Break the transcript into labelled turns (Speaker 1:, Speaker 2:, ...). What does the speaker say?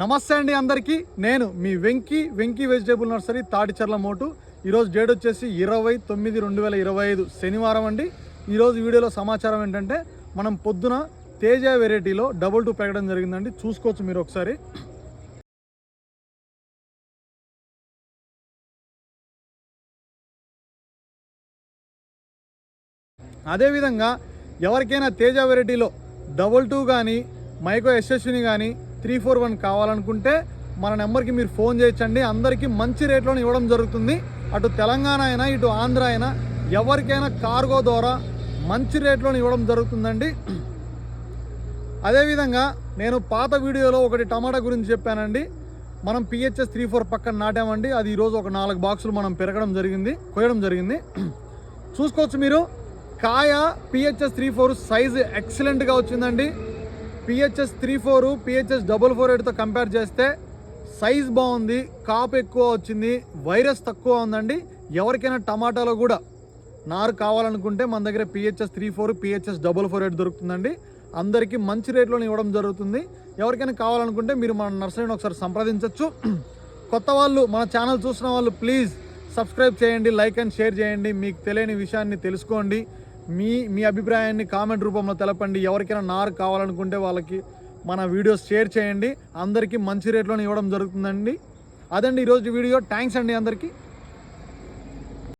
Speaker 1: నమస్తే అండి అందరికీ. నేను మీ వెంకీ వెంకీ వెజిటేబుల్ నర్సరీ తాటిచర్ల మోటు. ఈరోజు డేట్ వచ్చేసి ఇరవై తొమ్మిది రెండు వేల ఇరవై ఐదు శనివారం అండి. ఈరోజు వీడియోలో సమాచారం ఏంటంటే మనం పొద్దున తేజ వెరైటీలో డబుల్ టూ పెరగడం జరిగిందండి. చూసుకోవచ్చు మీరు ఒకసారి. అదేవిధంగా ఎవరికైనా తేజ వెరైటీలో డబుల్ టూ కానీ మైకో యశస్విని కానీ త్రీ ఫోర్ వన్ కావాలనుకుంటే మన నెంబర్కి మీరు ఫోన్ చేయొచ్చండి. అందరికీ మంచి రేట్లోనే ఇవ్వడం జరుగుతుంది. అటు తెలంగాణ అయినా ఇటు ఆంధ్ర అయినా ఎవరికైనా కార్గో ద్వారా మంచి రేట్లోనే ఇవ్వడం జరుగుతుందండి. అదేవిధంగా నేను పాత వీడియోలో ఒకటి టమాటా గురించి చెప్పానండి. మనం పిహెచ్ఎస్ త్రీ ఫోర్ పక్కన నాటామండి. అది ఈరోజు ఒక నాలుగు బాక్సులు మనం పెరగడం జరిగింది కోయడం జరిగింది. చూసుకోవచ్చు మీరు. కాయ పిహెచ్ఎస్ త్రీ ఫోర్ సైజు ఎక్సలెంట్గా వచ్చిందండి. PHS three four PHS double four ఎయిట్తో compare చేస్తే సైజ్ బాగుంది కాపు ఎక్కువ వచ్చింది వైరస్ తక్కువ ఉందండి. ఎవరికైనా టమాటాలో కూడా నారు కావాలనుకుంటే మన దగ్గర PHS three four PHS double four eight దొరుకుతుందండి. అందరికీ మంచి రేట్లో ఇవ్వడం జరుగుతుంది. ఎవరికైనా కావాలనుకుంటే మీరు మన నర్సరీని ఒకసారి సంప్రదించవచ్చు కొత్త వాళ్ళు మన ఛానల్ చూసిన వాళ్ళు ప్లీజ్ సబ్స్క్రైబ్ చేయండి లైక్ అండ్ షేర్ చేయండి. మీకు తెలియని విషయాన్ని తెలుసుకోండి. మీ మీ అభిప్రాయాన్ని కామెంట్ రూపంలో తెలపండి. ఎవరికైనా నారు కావాలనుకుంటే వాళ్ళకి మన వీడియోస్ షేర్ చేయండి. అందరికీ మంచి రేట్లోనే ఇవ్వడం జరుగుతుందండి. అదండి ఈరోజు వీడియో. థ్యాంక్స్ అండి అందరికీ.